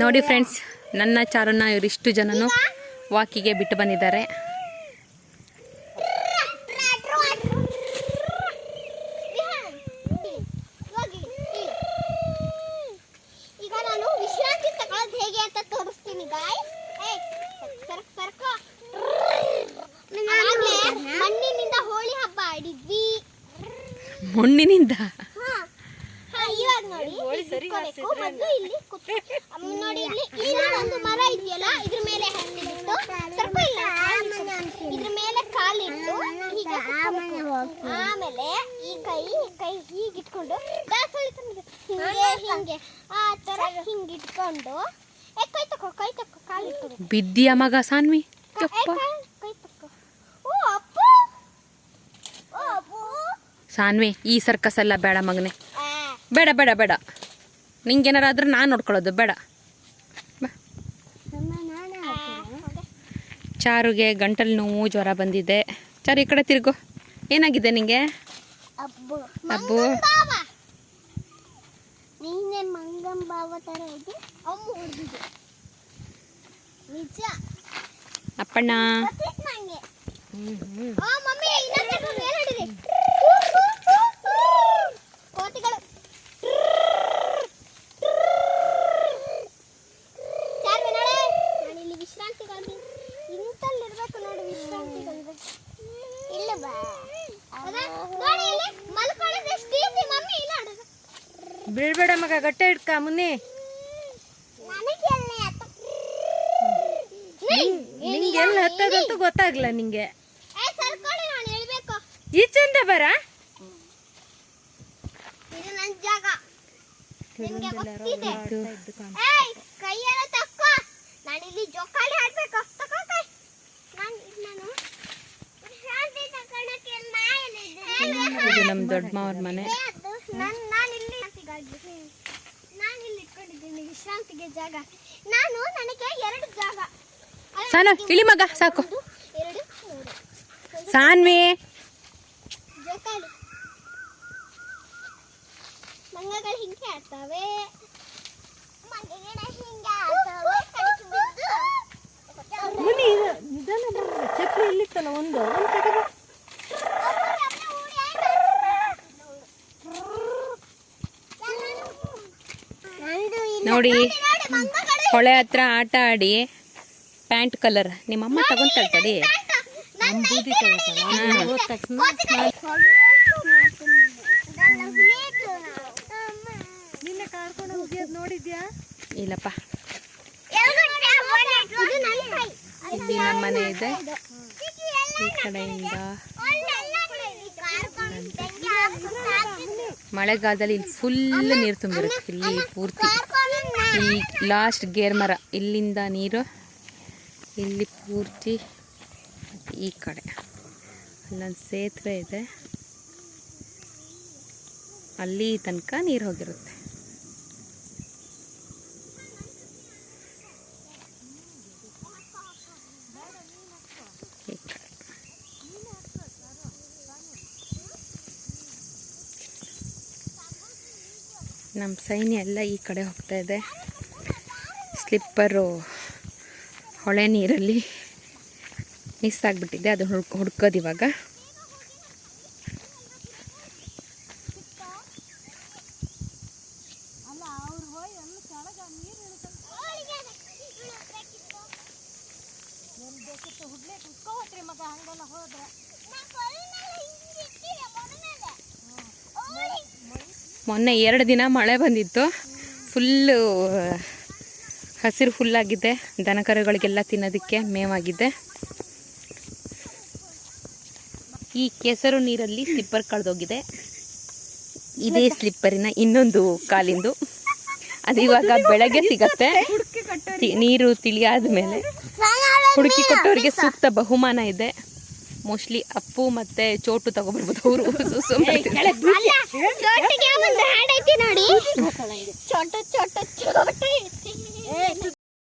ನೋಡಿ ಫ್ರೆಂಡ್ಸ್ ನನ್ನ ಚಾರನ್ನ ಇವರಿಷ್ಟು ಜನನು ವಾಕಿಗೆ ಬಿಟ್ಟು ಬಂದಿದ್ದಾರೆ. ಮಣ್ಣಿನಿಂದ. ನೋಡಿ. ಇಲ್ಲಿ ಕುತ್ಕೊ. ಅಮ್ಮ ನೋಡಿ ಇಲ್ಲಿ ಇಲ್ಲಿ ಒಂದು ಮರ ಇದೆಯಲ್ಲ ಇದ್ರ ಮೇಲೆ ಹಣ್ಣಿಟ್ಟು ಸ್ವಲ್ಪ ಇಲ್ಲ ಇದ್ರ ಮೇಲೆ ಕಾಲಿಟ್ಟು ಹೀಗೆ. ಆಮೇಲೆ ಈ ಕೈ ಕೈ ಹೀಗೆ ಇಟ್ಕೊಂಡು ದಾಸವಾಳಿ. ಹಿಂಗೆ ಹಿಂಗೆ. ಆ ತರ ಹಿಂಗೆ ಇಟ್ಕೊಂಡು ಏ ಕೈ ತಕೋ ಕೈ ತಕೋ ಕಾಲಿಟ್ಟು ಬಿದ್ದಿಯ ಮಗ ಸಾನ್ವಿ? ಕೈ ತಕೋ ಓ ಅಪ್ಪು ಓ ಅಪ್ಪು ಸಾನ್ವಿ ಈ ಸರ್ಕಸ್ ಎಲ್ಲ ಬೇಡ ಮಗನೆ. ಬೇಡ ಬೇಡ ಬೇಡ. ನಿಂಗೇನಾರಾದ್ರೆ ನಾನು ನೋಡ್ಕೊಳ್ಳೋದು ಬೇಡ. ಚಾರುಗೆ ಗಂಟಲು ನೋವು ಜ್ವರ ಬಂದಿದೆ. ಚಾರು ಈ ಕಡೆ ತಿರುಗು. ಏನಾಗಿದೆ ನಿಂಗೆ? ಅಬ್ಬು. ಅಪ್ಪಣ್ಣ ಮಂಗಂ ಬಾವ ತರ ಇದೆ ಅಮ್ಮ ಹೊಡೆದಿದೆ ನಿಜ ಅಪ್ಪಣ್ಣ ಗೊತ್ತಿತ್ತು ನಂಗೆ ಆ ಮಮ್ಮಿ ಇನ್ನೊಂದು ಮೇಲೆ ಹಿಡಿದೆ ಕೋತಿಗಳು ಚಾರ್ವಿ ನೋಡೆ ನಾನು ಇಲ್ಲಿ ವಿಶ್ರಾಂತಿಗಳು ಇಂತಲ್ಲಿರ್ಬೇಕು ನೋಡಿ ವಿಶ್ರಾಂತಿಗಳು ಇಲ್ಲ ಬಾ ಅದ ನೋಡಿ ಇಲ್ಲಿ ಮಲ್ಕೊಳ್ಳೋದು ಎಷ್ಟು ಈಸಿ ಮಮ್ಮಿ ಇಲ್ಲ ನೋಡು ಬೀಳ್ಬೇಡ ಮಗ ಗಟ್ಟೆ ಇಡ್ಕ ಮುನ್ನಿ. ನನಗೆ ಎಲ್ಲಿ ಹತ್ತ ನಿಂಗೆ. ಎಲ್ಲಿ ಹತ್ತದಂತೂ ಗೊತ್ತಾಗ್ಲ ನಿಂಗೆ ಈ ಚಂದ ಬರ? ಇದು ನಮ್ಮ ದೊಡ್ಡ ಮನೆ. ನಾನು ನಾನು ಇಲ್ಲಿ ಇಟ್ಕೊಂಡಿದ್ದೀನಿ ವಿಶ್ರಾಂತಿಗೆ ಜಾಗ. ನಾನು ನನಗೆ ಎರಡು ಜಾಗ. ಸಾನು ಇಳಿ ಮಗ ಸಾಕು. ಎರಡು ಮೂರು. ಸಾನ್ವಿ. ಜೋಕಾಲಿ. ಮಂಗಗಳು ಹಿಂಗೆ ಆಡ್ತಾವೆ. ಚಪ್ಲಿ ಇಲ್ಲಿತ್ತಲ್ಲ ಒಂದು ಒಂದು ತಗೋ ನೋಡಿ ಹೊಳೆ ಹತ್ರ ಆಟ ಆಡಿ ಪ್ಯಾಂಟ್ ಕಲರ್. ನಿಮ್ಮಮ್ಮ ನಿನ್ನೆ ಕಾರ್ಕೊಂಡು ಹೋಗ್ಯದ್ ನೋಡಿದ್ಯಾ? ಇಲ್ಲಪ್ಪ. ಇಲ್ಲಿ ನಮ್ಮ ಮನೆ ಇದೆ. ಈ ಕಡೆಯಿಂದ ಮಳೆಗಾಲದಲ್ಲಿ ಇಲ್ಲಿ ಫುಲ್ ನೀರು ತುಂಬಿರುತ್ತೆ. ಇಲ್ಲಿ ಪೂರ್ತಿ. ಈ ಲಾಸ್ಟ್ ಗೇರ್ ಮರ. ಇಲ್ಲಿಂದ ನೀರು, ಇಲ್ಲಿ ಪೂರ್ತಿ ಈ ಕಡೆ. ಅಲ್ಲೊಂದು ಸೇತುವೆ ಇದೆ. ಅಲ್ಲಿ ತನಕ ನೀರು ಹೋಗಿರುತ್ತೆ. ನಮ್ಮ ಸೈನ್ಯ ಎಲ್ಲ ಈ ಕಡೆ ಹೋಗ್ತಾ ಇದೆ. ಸ್ಲಿಪ್ಪರು ಹೊಳೆ ನೀರಲ್ಲಿ ಮಿಸ್ ಆಗಿಬಿಟ್ಟಿದೆ, ಅದು ಹುಡ್ಕ್ ಹುಡ್ಕೋದು ಇವಾಗ. ಮೊನ್ನೆ ಎರಡು ದಿನ ಮಳೆ ಬಂದಿತ್ತು. ಫುಲ್ಲು ಹಸಿರು ಫುಲ್ಲಾಗಿದೆ ದನಕರುಗಳಿಗೆಲ್ಲ ತಿನ್ನೋದಕ್ಕೆ ಮೇವಾಗಿದೆ. ಈ ಕೆಸರು ನೀರಲ್ಲಿ ಸ್ಲಿಪ್ಪರ್ ಕಳೆದೋಗಿದೆ. ಇದೇ ಸ್ಲಿಪ್ಪರಿನ ಇನ್ನೊಂದು ಕಾಲಿಂದು. ಅದು ಇವಾಗ ಬೆಳಗ್ಗೆ ಸಿಗತ್ತೆ. ನೀರು ತಿಳಿಯಾದ ಮೇಲೆ ಹುಡುಕಿ ಕೊಟ್ಟವರಿಗೆ ಸೂಕ್ತ ಬಹುಮಾನ ಇದೆ. ಮೋಸ್ಟ್ಲಿ ಅಪ್ಪು ಮತ್ತೆ ಚೋಟು ತಗೋಬರ್ಬೋದು ಅವರು. ನೋಡಿ. ಚೋಟ ಚೋಟ ಚೋಟ. ಐತಿ